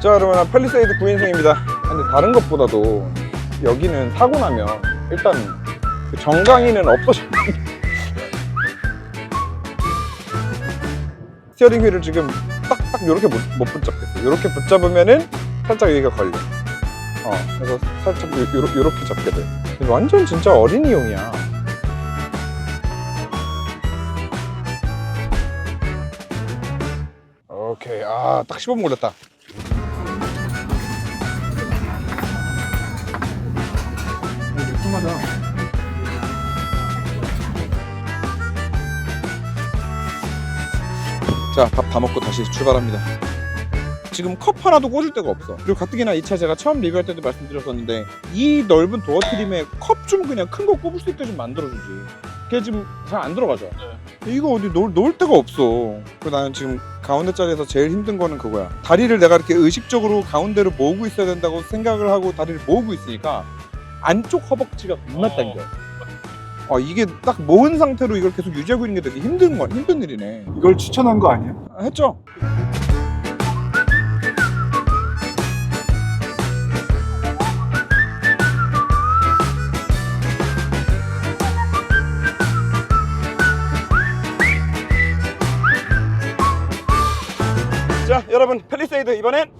자 그러면 팰리세이드 9인승입니다. 근데 다른 것보다도 여기는 사고 나면 일단 그 정강이는 없어져 스티어링 휠을 지금 딱딱 이렇게 못, 못 붙잡겠어 이렇게 붙잡으면은 살짝 여기가 걸려. 어 그래서 살짝 요렇게 잡게 돼 완전 진짜 어린이용이야. 오케이. 아딱 15분 걸렸다 매콤하다 자 밥 다 먹고 다시 출발합니다. 지금 컵 하나도 꽂을 데가 없어. 그리고 가뜩이나 이 차 제가 처음 리뷰할 때도 말씀드렸었는데 이 넓은 도어 트림에 컵 좀 그냥 큰 거 꼽을 수 있게 좀 만들어주지. 그게 지금 잘 안 들어가죠? 이거 어디 놓을, 놓을 데가 없어. 그리고 나는 지금 가운데 자리에서 제일 힘든 거는 그거야. 다리를 내가 이렇게 의식적으로 가운데로 모으고 있어야 된다고 생각을 하고 다리를 모으고 있으니까 안쪽 허벅지가 겁나 어. 당겨 아 이게 딱 모은 상태로 이걸 계속 유지하고 있는 게 되게 힘든 건 힘든 일이네 이걸 추천한 거 아니야? 아, 했죠 자 여러분 펠리세이드 이번엔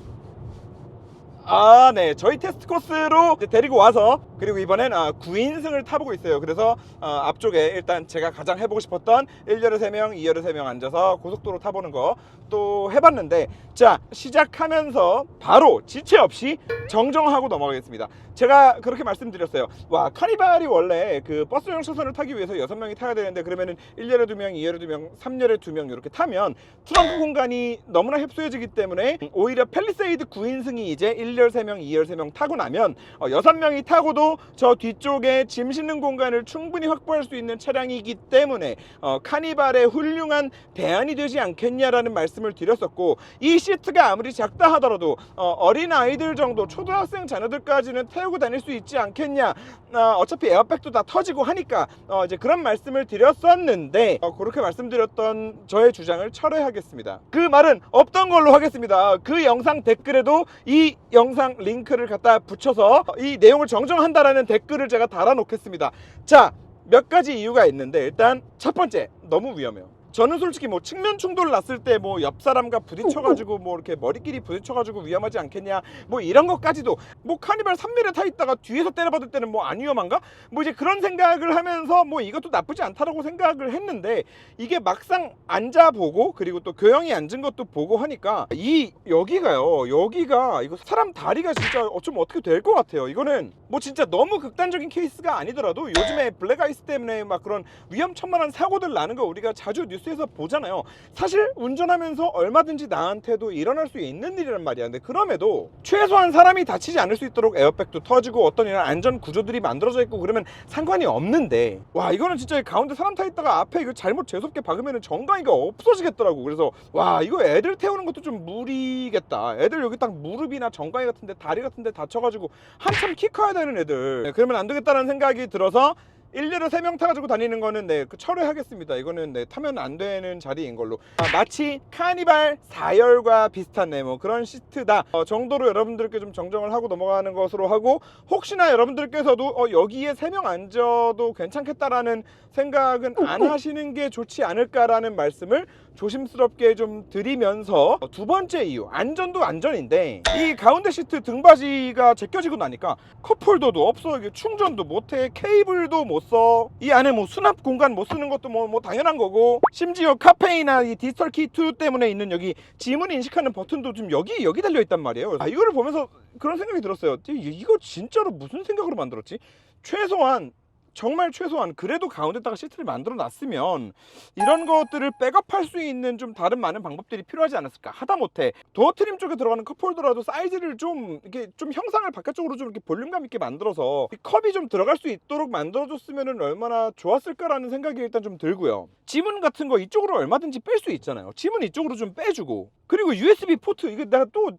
아, 네. 저희 테스트 코스로 데리고 와서 그리고 이번엔 아, 9인승을 타보고 있어요. 그래서 어, 앞쪽에 일단 제가 가장 해보고 싶었던 1열에 3명, 2열에 3명 앉아서 고속도로 타보는 거 또 해봤는데 자, 시작하면서 바로 지체 없이 정정하고 넘어가겠습니다. 제가 그렇게 말씀드렸어요. 와, 카니발이 원래 그 버스용 차선을 타기 위해서 6명이 타야 되는데 그러면은 1열에 2명, 2열에 2명, 3열에 2명 이렇게 타면 트렁크 공간이 너무나 협소해지기 때문에 오히려 펠리세이드 9인승이 이제 1열 3명, 2열 3명 타고 나면 어, 6명이 타고도 저 뒤쪽에 짐 싣는 공간을 충분히 확보할 수 있는 차량이기 때문에 어, 카니발의 훌륭한 대안이 되지 않겠냐라는 말씀을 드렸었고 이 시트가 아무리 작다 하더라도 어, 린 아이들 정도 초등학생 자녀들까지는 태우 고 다닐 수 있지 않겠냐. 어, 어차피 에어백도 다 터지고 하니까 어, 이제 그런 말씀을 드렸었는데 어, 그렇게 말씀드렸던 저의 주장을 철회하겠습니다. 그 말은 없던 걸로 하겠습니다. 그 영상 댓글에도 이 영상 링크를 갖다 붙여서 이 내용을 정정한다라는 댓글을 제가 달아 놓겠습니다. 자 몇 가지 이유가 있는데 일단 첫 번째 너무 위험해요 저는 솔직히 뭐 측면 충돌 났을 때 뭐 옆 사람과 부딪혀가지고 뭐 이렇게 머리끼리 부딪혀가지고 위험하지 않겠냐 뭐 이런 것까지도 뭐 카니발 3밀에 타 있다가 뒤에서 때려받을 때는 뭐 안 위험한가? 뭐 이제 그런 생각을 하면서 뭐 이것도 나쁘지 않다라고 생각을 했는데 이게 막상 앉아보고 그리고 또 교영이 앉은 것도 보고 하니까 이 여기가요 여기가 이거 사람 다리가 진짜 어쩜 어떻게 될 것 같아요. 이거는 뭐 진짜 너무 극단적인 케이스가 아니더라도 요즘에 블랙 아이스 때문에 막 그런 위험천만한 사고들 나는 거 우리가 자주 뉴스 에서 보잖아요. 사실 운전하면서 얼마든지 나한테도 일어날 수 있는 일이란 말이야. 근데 그럼에도 최소한 사람이 다치지 않을 수 있도록 에어백도 터지고 어떤 이런 안전 구조들이 만들어져 있고 그러면 상관이 없는데 와 이거는 진짜 가운데 사람 타 있다가 앞에 이거 잘못 재수없게 박으면 정강이가 없어지겠더라고. 그래서 와 이거 애들 태우는 것도 좀 무리겠다. 애들 여기 딱 무릎이나 정강이 같은데 다리 같은데 다쳐가지고 한참 키 커야 되는 애들. 네, 그러면 안 되겠다는 생각이 들어서 1렬에 3명 타가지고 다니는 거는 네, 그 철회하겠습니다. 이거는 네, 타면 안 되는 자리인 걸로. 아, 마치 카니발 4열과 비슷한 네, 뭐 그런 시트다 어, 정도로 여러분들께 좀 정정을 하고 넘어가는 것으로 하고 혹시나 여러분들께서도 어, 여기에 3명 앉아도 괜찮겠다라는 생각은 안 하시는 게 좋지 않을까라는 말씀을 조심스럽게 좀 드리면서 어, 두 번째 이유 안전도 안전인데 이 가운데 시트 등받이가 제껴지고 나니까 컵홀더도 없어 이게 충전도 못해 케이블도 못 써. 이 안에 뭐 수납 공간 못 쓰는 것도 뭐, 뭐 당연한 거고. 심지어 카페이나 이 디지털 키2 때문에 있는 여기 지문 인식하는 버튼도 지금 여기 여기 달려 있단 말이에요. 아 이거를 보면서 그런 생각이 들었어요. 이- 이거 진짜로 무슨 생각으로 만들었지? 최소한 정말 최소한 그래도 가운데다가 시트를 만들어 놨으면 이런 것들을 백업할 수 있는 좀 다른 많은 방법들이 필요하지 않았을까? 하다못해 도어 트림 쪽에 들어가는 컵홀더라도 사이즈를 좀 이렇게 좀 형상을 바깥쪽으로 좀 이렇게 볼륨감 있게 만들어서 이 컵이 좀 들어갈 수 있도록 만들어줬으면 얼마나 좋았을까라는 생각이 일단 좀 들고요. 지문 같은 거 이쪽으로 얼마든지 뺄 수 있잖아요. 지문 이쪽으로 좀 빼주고. 그리고 USB 포트 이거 내가 또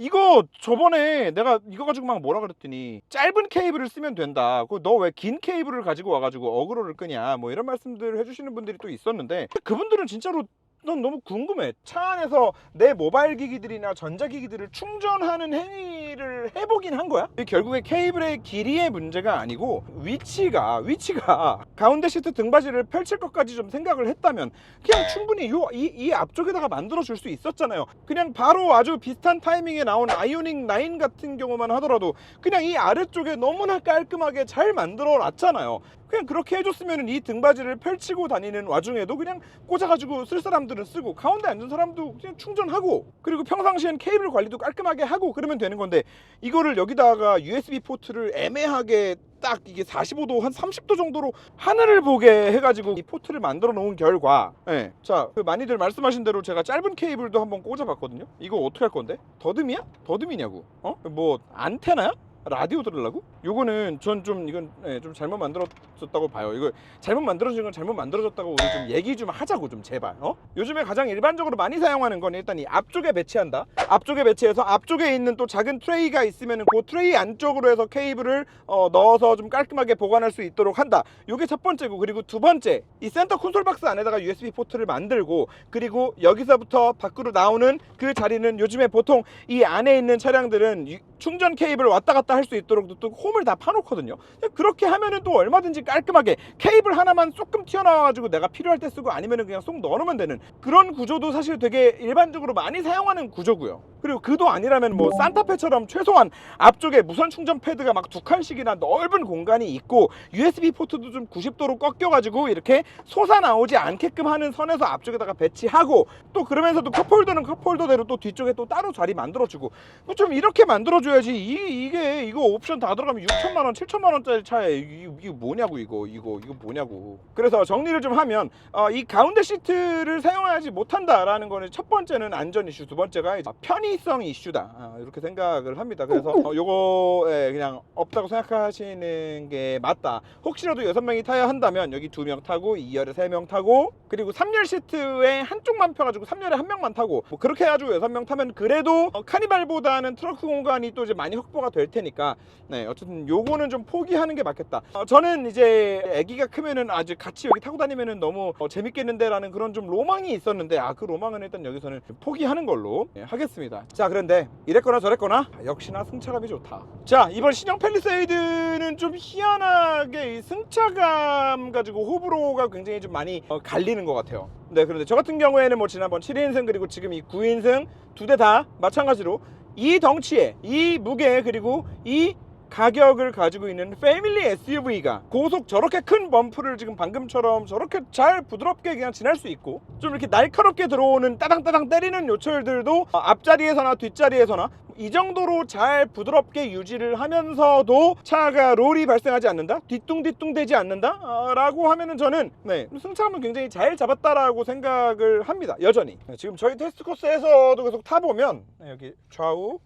이거 저번에 내가 이거 가지고 막 뭐라 그랬더니 짧은 케이블을 쓰면 된다. 너 왜 긴 케이블을 가지고 와가지고 어그로를 끄냐. 뭐 이런 말씀들을 해주시는 분들이 또 있었는데 그분들은 진짜로 난 너무 궁금해. 차 안에서 내 모바일 기기들이나 전자기기들을 충전하는 행위를 해보긴 한 거야? 결국에 케이블의 길이의 문제가 아니고 위치가 위치가 가운데 시트 등받이를 펼칠 것까지 좀 생각을 했다면 그냥 충분히 요, 이, 이 앞쪽에다가 만들어 줄 수 있었잖아요. 그냥 바로 아주 비슷한 타이밍에 나온 아이오닉 9 같은 경우만 하더라도 그냥 이 아래쪽에 너무나 깔끔하게 잘 만들어 놨잖아요. 그냥 그렇게 해줬으면 이 등받이를 펼치고 다니는 와중에도 그냥 꽂아가지고 쓸 사람들은 쓰고 가운데 앉은 사람도 그냥 충전하고 그리고 평상시엔 케이블 관리도 깔끔하게 하고 그러면 되는 건데 이거를 여기다가 USB 포트를 애매하게 딱 이게 45도 한 30도 정도로 하늘을 보게 해가지고 이 포트를 만들어 놓은 결과 예. 자, 그 많이들 말씀하신 대로 제가 짧은 케이블도 한번 꽂아봤거든요 이거 어떻게 할 건데? 더듬이야? 더듬이냐고 어? 뭐 안테나야? 라디오 들으려고? 요거는 전 좀 이건 예, 좀 잘못 만들어졌다고 봐요. 이거 잘못 만들어진 건 잘못 만들어졌다고 우리 좀 얘기 좀 하자고 좀 제발. 어? 요즘에 가장 일반적으로 많이 사용하는 건 일단 이 앞쪽에 배치한다. 앞쪽에 배치해서 앞쪽에 있는 또 작은 트레이가 있으면은 그 트레이 안쪽으로 해서 케이블을 어, 넣어서 좀 깔끔하게 보관할 수 있도록 한다. 요게 첫 번째고 그리고 두 번째 이 센터 콘솔 박스 안에다가 USB 포트를 만들고 그리고 여기서부터 밖으로 나오는 그 자리는 요즘에 보통 이 안에 있는 차량들은 유- 충전 케이블 왔다 갔다 할 수 있도록 또 홈을 다 파놓거든요. 그렇게 하면은 또 얼마든지 깔끔하게 케이블 하나만 조금 튀어나와가지고 내가 필요할 때 쓰고 아니면은 그냥 쏙 넣어놓으면 되는 그런 구조도 사실 되게 일반적으로 많이 사용하는 구조고요. 그리고 그도 아니라면 뭐 산타페처럼 최소한 앞쪽에 무선 충전 패드가 막 두 칸씩이나 넓은 공간이 있고 USB 포트도 좀 90도로 꺾여가지고 이렇게 솟아 나오지 않게끔 하는 선에서 앞쪽에다가 배치하고 또 그러면서도 컵홀더는 컵홀더대로 또 뒤쪽에 또 따로 자리 만들어주고 뭐 좀 이렇게 만들어줘야지 이, 이게 이거 옵션 다 들어가면 6천만 원, 7천만 원짜리 차에 이게, 이게 뭐냐고 이거 이거 이거 뭐냐고. 그래서 정리를 좀 하면 어, 이 가운데 시트를 사용하지 못한다라는 거는 첫 번째는 안전 이슈, 두 번째가 편의성 이슈다 아, 이렇게 생각을 합니다. 그래서 어, 요거에 그냥 없다고 생각하시는 게 맞다. 혹시라도 여섯 명이 타야 한다면 여기 두 명 타고 2열에 세 명 타고 그리고 3열 시트에 한쪽만 펴가지고 3열에 한 명만 타고 뭐 그렇게 해가지고 여섯 명 타면 그래도 어, 카니발보다는 트렁크 공간이 또 이제 많이 확보가 될 테니 까 네 어쨌든 요거는 좀 포기하는 게 맞겠다. 어, 저는 이제 아기가 크면은 아주 같이 여기 타고 다니면은 너무 어, 재밌겠는데 라는 그런 좀 로망이 있었는데 아 그 로망은 일단 여기서는 좀 포기하는 걸로 예, 하겠습니다. 자 그런데 이랬거나 저랬거나 아, 역시나 승차감이 좋다. 자 이번 신형 팰리세이드는 좀 희한하게 이 승차감 가지고 호불호가 굉장히 좀 많이 어, 갈리는 것 같아요. 네 그런데 저 같은 경우에는 뭐 지난번 7인승 그리고 지금 이 9인승 두 대 다 마찬가지로 이 덩치에 이 무게 그리고 이 가격을 가지고 있는 패밀리 SUV가 고속 저렇게 큰 범프를 지금 방금처럼 저렇게 잘 부드럽게 그냥 지날 수 있고 좀 이렇게 날카롭게 들어오는 따당따당 때리는 요철들도 어, 앞자리에서나 뒷자리에서나 이 정도로 잘 부드럽게 유지를 하면서도 차가 롤이 발생하지 않는다? 뒤뚱뒤뚱 되지 않는다 어, 라고 하면은 저는 네 승차감은 굉장히 잘 잡았다라고 생각을 합니다 여전히. 네, 지금 저희 테스트 코스에서도 계속 타보면 네, 여기 좌우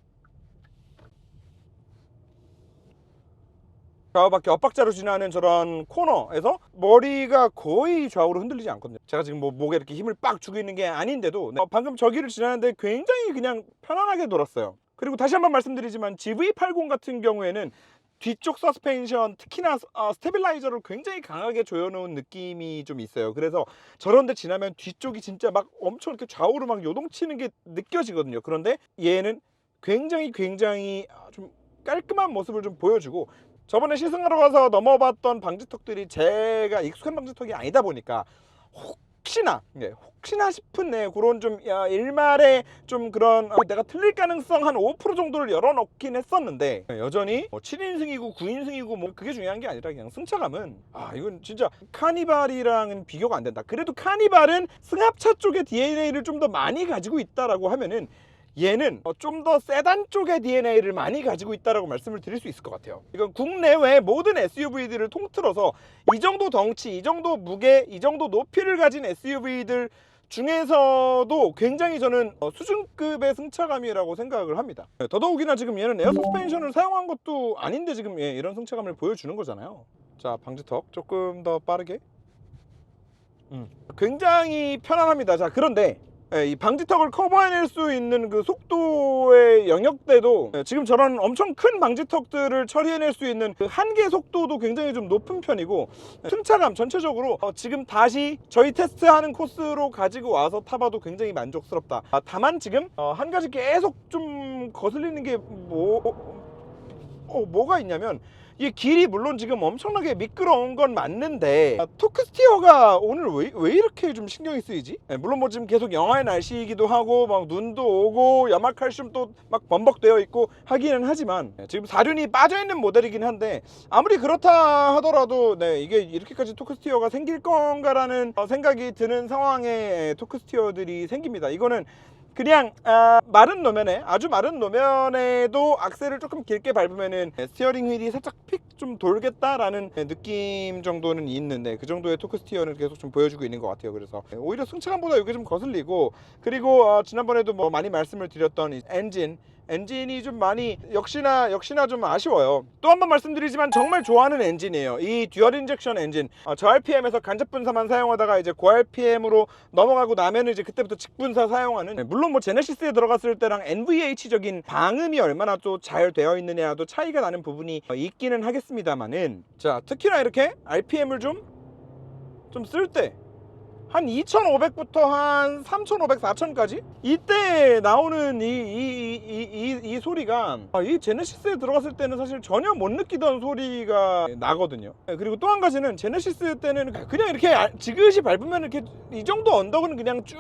좌우밖에 엇박자로 지나는 저런 코너에서 머리가 거의 좌우로 흔들리지 않거든요. 제가 지금 뭐 목에 이렇게 힘을 빡 주고 있는 게 아닌데도 네, 어, 방금 저기를 지나는데 굉장히 그냥 편안하게 돌았어요. 그리고 다시 한번 말씀드리지만 GV80 같은 경우에는 뒤쪽 서스펜션 특히나 어, 스테빌라이저를 굉장히 강하게 조여놓은 느낌이 좀 있어요. 그래서 저런데 지나면 뒤쪽이 진짜 막 엄청 이렇게 좌우로 막 요동치는 게 느껴지거든요. 그런데 얘는 굉장히 굉장히 아, 좀 깔끔한 모습을 좀 보여주고 저번에 시승하러 가서 넘어봤던 방지턱들이 제가 익숙한 방지턱이 아니다 보니까 혹시나 예, 혹시나 싶은 네, 그런 좀 야, 일말의 좀 그런 어, 내가 틀릴 가능성 한 5% 정도를 열어놓긴 했었는데 예, 여전히 뭐 7인승이고 9인승이고 뭐 그게 중요한 게 아니라 그냥 승차감은 아 이건 진짜 카니발이랑은 비교가 안 된다. 그래도 카니발은 승합차 쪽의 DNA를 좀 더 많이 가지고 있다라고 하면은 얘는 어, 좀더 세단 쪽의 DNA를 많이 가지고 있다라고 말씀을 드릴 수 있을 것 같아요. 이건 국내외 모든 SUV들을 통틀어서 이 정도 덩치, 이 정도 무게, 이 정도 높이를 가진 SUV들 중에서도 굉장히 저는 어, 수준급의 승차감이라고 생각을 합니다. 네, 더더욱이나 지금 얘는 에어 서스펜션을 사용한 것도 아닌데 지금 예, 이런 승차감을 보여주는 거잖아요. 자, 방지턱 조금 더 빠르게. 음, 굉장히 편안합니다. 자, 그런데 예, 이 방지턱을 커버해낼 수 있는 그 속도의 영역대도 예, 지금 저런 엄청 큰 방지턱들을 처리해낼 수 있는 그 한계 속도도 굉장히 좀 높은 편이고 예, 승차감 전체적으로 어, 지금 다시 저희 테스트하는 코스로 가지고 와서 타봐도 굉장히 만족스럽다. 아, 다만 지금 어, 한 가지 계속 좀 거슬리는 게 뭐, 어, 뭐가 있냐면 이 길이 물론 지금 엄청나게 미끄러운 건 맞는데 아, 토크 스티어가 오늘 왜, 왜 이렇게 좀 신경이 쓰이지? 예, 물론 뭐 지금 계속 영하의 날씨이기도 하고 막 눈도 오고 야마칼슘도 막 범벅되어 있고 하기는 하지만 예, 지금 사륜이 빠져있는 모델이긴 한데 아무리 그렇다 하더라도 네 이게 이렇게까지 토크 스티어가 생길 건가라는 어, 생각이 드는 상황에 예, 토크 스티어들이 생깁니다 이거는 그냥 아, 마른 노면에 아주 마른 노면에도 악셀을 조금 길게 밟으면은 스티어링 휠이 살짝 픽 좀 돌겠다라는 느낌 정도는 있는데 그 정도의 토크 스티어는 계속 좀 보여주고 있는 것 같아요. 그래서 오히려 승차감보다 이게 좀 거슬리고 그리고 어, 지난번에도 뭐 많이 말씀을 드렸던 이 엔진 엔진이 좀 많이 역시나 역시나 좀 아쉬워요. 또 한 번 말씀드리지만 정말 좋아하는 엔진이에요. 이 듀얼 인젝션 엔진. 어, 저 RPM에서 간접 분사만 사용하다가 이제 고 RPM으로 넘어가고 나면은 이제 그때부터 직분사 사용하는. 네, 물론 뭐 제네시스에 들어갔을 때랑 NVH적인 방음이 얼마나 또 잘 되어 있느냐도 차이가 나는 부분이 어, 있기는 하겠습니다만은 자 특히나 이렇게 RPM을 좀 좀 쓸때 한 2,500부터 한 3,500, 4,000까지 이때 나오는 이, 이, 이, 이, 이 소리가 아, 이 제네시스에 들어갔을 때는 사실 전혀 못 느끼던 소리가 나거든요. 네, 그리고 또 한 가지는 제네시스 때는 그냥 이렇게 아- 지그시 밟으면 이렇게 이 정도 언덕은 그냥 쭉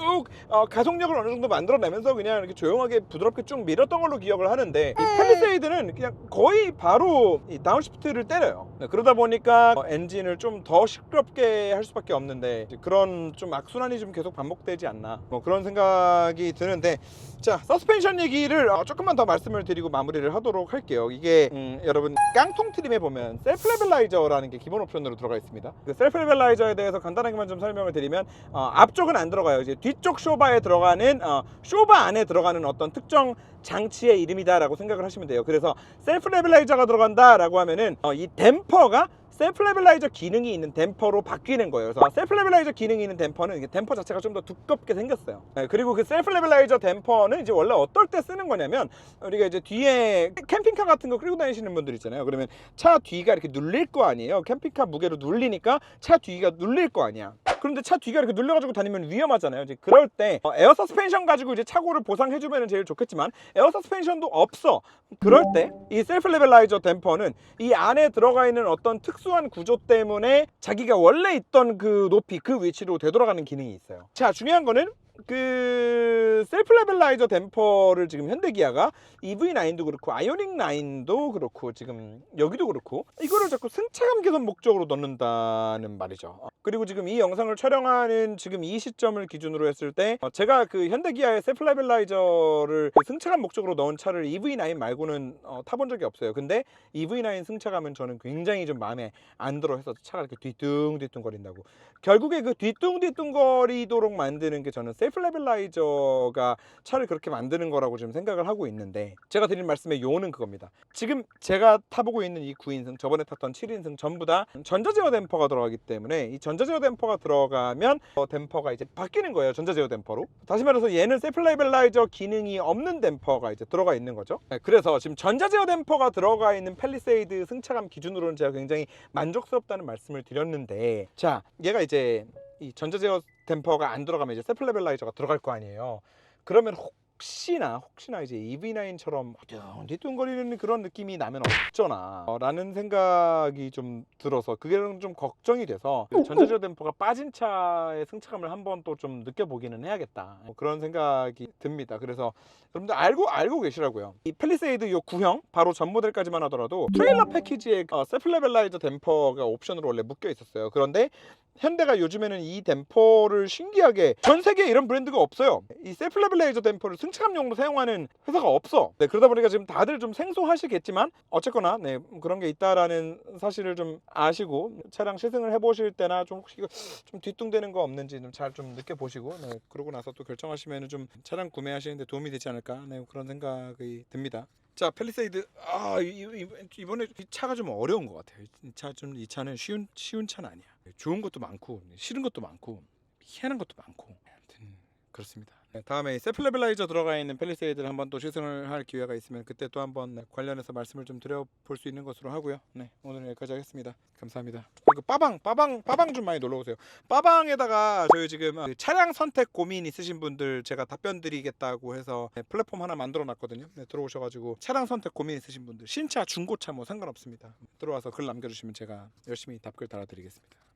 어, 가속력을 어느 정도 만들어내면서 그냥 이렇게 조용하게 부드럽게 쭉 밀었던 걸로 기억을 하는데 이 팰리세이드는 그냥 거의 바로 이 다운시프트를 때려요. 네, 그러다 보니까 어, 엔진을 좀 더 시끄럽게 할 수밖에 없는데 그런 좀 악순환이 좀 계속 반복되지 않나. 뭐 그런 생각이 드는데 자 서스펜션 얘기를 어, 조금만 더 말씀을 드리고 마무리를 하도록 할게요. 이게 음, 여러분 깡통 트림에 보면 셀프 레벨라이저라는 게 기본 옵션으로 들어가 있습니다. 그 셀프 레벨라이저에 대해서 간단하게만 좀 설명을 드리면 어, 앞쪽은 안 들어가요. 이제 뒤쪽 쇼바에 들어가는 어, 쇼바 안에 들어가는 어떤 특정 장치의 이름이다라고 생각을 하시면 돼요. 그래서 셀프 레벨라이저가 들어간다라고 하면은 어, 이 댐퍼가 셀프 레벨라이저 기능이 있는 댐퍼로 바뀌는 거예요. 그래서 셀프 레벨라이저 기능이 있는 댐퍼는 댐퍼 자체가 좀 더 두껍게 생겼어요. 네, 그리고 그 셀프 레벨라이저 댐퍼는 이제 원래 어떨 때 쓰는 거냐면 우리가 이제 뒤에 캠핑카 같은 거 끌고 다니시는 분들 있잖아요. 그러면 차 뒤가 이렇게 눌릴 거 아니에요. 캠핑카 무게로 눌리니까 차 뒤가 눌릴 거 아니야. 그런데 차 뒤가 이렇게 눌려가지고 다니면 위험하잖아요. 이제 그럴 때 어, 에어 서스펜션 가지고 이제 차고를 보상해주면 제일 좋겠지만 에어 서스펜션도 없어. 그럴 때 이 셀프 레벨라이저 댐퍼는 이 안에 들어가 있는 어떤 특수 한 구조 때문에 자기가 원래 있던 그 높이 그 위치로 되돌아가는 기능이 있어요. 자 중요한 거는 그 셀프 레벨라이저 댐퍼를 지금 현대기아가 EV9도 그렇고 아이오닉 9도 그렇고 지금 여기도 그렇고 이거를 자꾸 승차감 개선 목적으로 넣는다는 말이죠. 어, 그리고 지금 이 영상을 촬영하는 지금 이 시점을 기준으로 했을 때 어, 제가 그 현대기아의 셀프 레벨라이저를 그 승차감 목적으로 넣은 차를 EV9 말고는 어, 타본 적이 없어요. 근데 EV9 승차감은 저는 굉장히 좀 마음에 안 들어 해서 차가 이렇게 뒤뚱뒤뚱 거린다고. 결국에 그 뒤뚱뒤뚱거리도록 만드는 게 저는 셀프 레벨라이저가 차를 그렇게 만드는 거라고 지금 생각을 하고 있는데 제가 드린 말씀의 요는 그겁니다. 지금 제가 타보고 있는 이 9인승 저번에 탔던 7인승 전부 다 전자제어 댐퍼가 들어가기 때문에 이 전자제어 댐퍼가 들어가면 어, 댐퍼가 이제 바뀌는 거예요. 전자제어 댐퍼로. 다시 말해서 얘는 셀프 레벨라이저 기능이 없는 댐퍼가 이제 들어가 있는 거죠. 네, 그래서 지금 전자제어 댐퍼가 들어가 있는 팰리세이드 승차감 기준으로는 제가 굉장히 만족스럽다는 말씀을 드렸는데 자 얘가 이제 이 전자제어 댐퍼가 안 들어가면 이제 셀프 레벨라이저가 들어갈 거 아니에요. 그러면 혹시나 혹시나 이제 EV9처럼 뒤뚱거리는 그런 느낌이 나면 어쩌나 어, 라는 생각이 좀 들어서 그게 좀 걱정이 돼서 전자제어 댐퍼가 빠진 차의 승차감을 한번 또 좀 느껴보기는 해야겠다. 뭐 그런 생각이 듭니다. 그래서 여러분들 알고 알고 계시라고요. 이 펠리세이드 요 구형 바로 전 모델까지만 하더라도 트레일러 패키지에 어, 셀프 레벨라이저 댐퍼가 옵션으로 원래 묶여 있었어요. 그런데 현대가 요즘에는 이 댐퍼를 신기하게 전 세계에 이런 브랜드가 없어요. 이 셀프 레벨레이저 댐퍼를 승차감용으로 사용하는 회사가 없어. 네, 그러다 보니까 지금 다들 좀 생소하시겠지만 어쨌거나 네, 그런 게 있다라는 사실을 좀 아시고 차량 시승을 해보실 때나 좀 혹시 좀 뒤뚱되는 거 없는지 좀 잘좀 느껴보시고 네, 그러고 나서 또 결정하시면 좀 차량 구매하시는데 도움이 되지 않을까 네, 그런 생각이 듭니다. 자 펠리세이드 아 이- 이- 이번에 이 차가 좀 어려운 것 같아요. 이 차좀이 차는 쉬운 쉬운 차는 아니야. 좋은 것도 많고 싫은 것도 많고 희한한 것도 많고. 하여튼 그렇습니다. 네, 다음에 이 세플레빌라이저 들어가 있는 펠리세이드를 한번 또 시승을 할 기회가 있으면 그때 또 한번 네, 관련해서 말씀을 좀 드려볼 수 있는 것으로 하고요. 네, 오늘 여기까지 하겠습니다. 감사합니다. 그리고 빠방, 빠방, 빠방 좀 많이 놀러 오세요. 빠방에다가 저희 지금 그 차량 선택 고민 있으신 분들 제가 답변 드리겠다고 해서 네, 플랫폼 하나 만들어 놨거든요. 네, 들어오셔가지고 차량 선택 고민 있으신 분들 신차, 중고차 뭐 상관없습니다. 들어와서 글 남겨주시면 제가 열심히 답글 달아드리겠습니다. 네.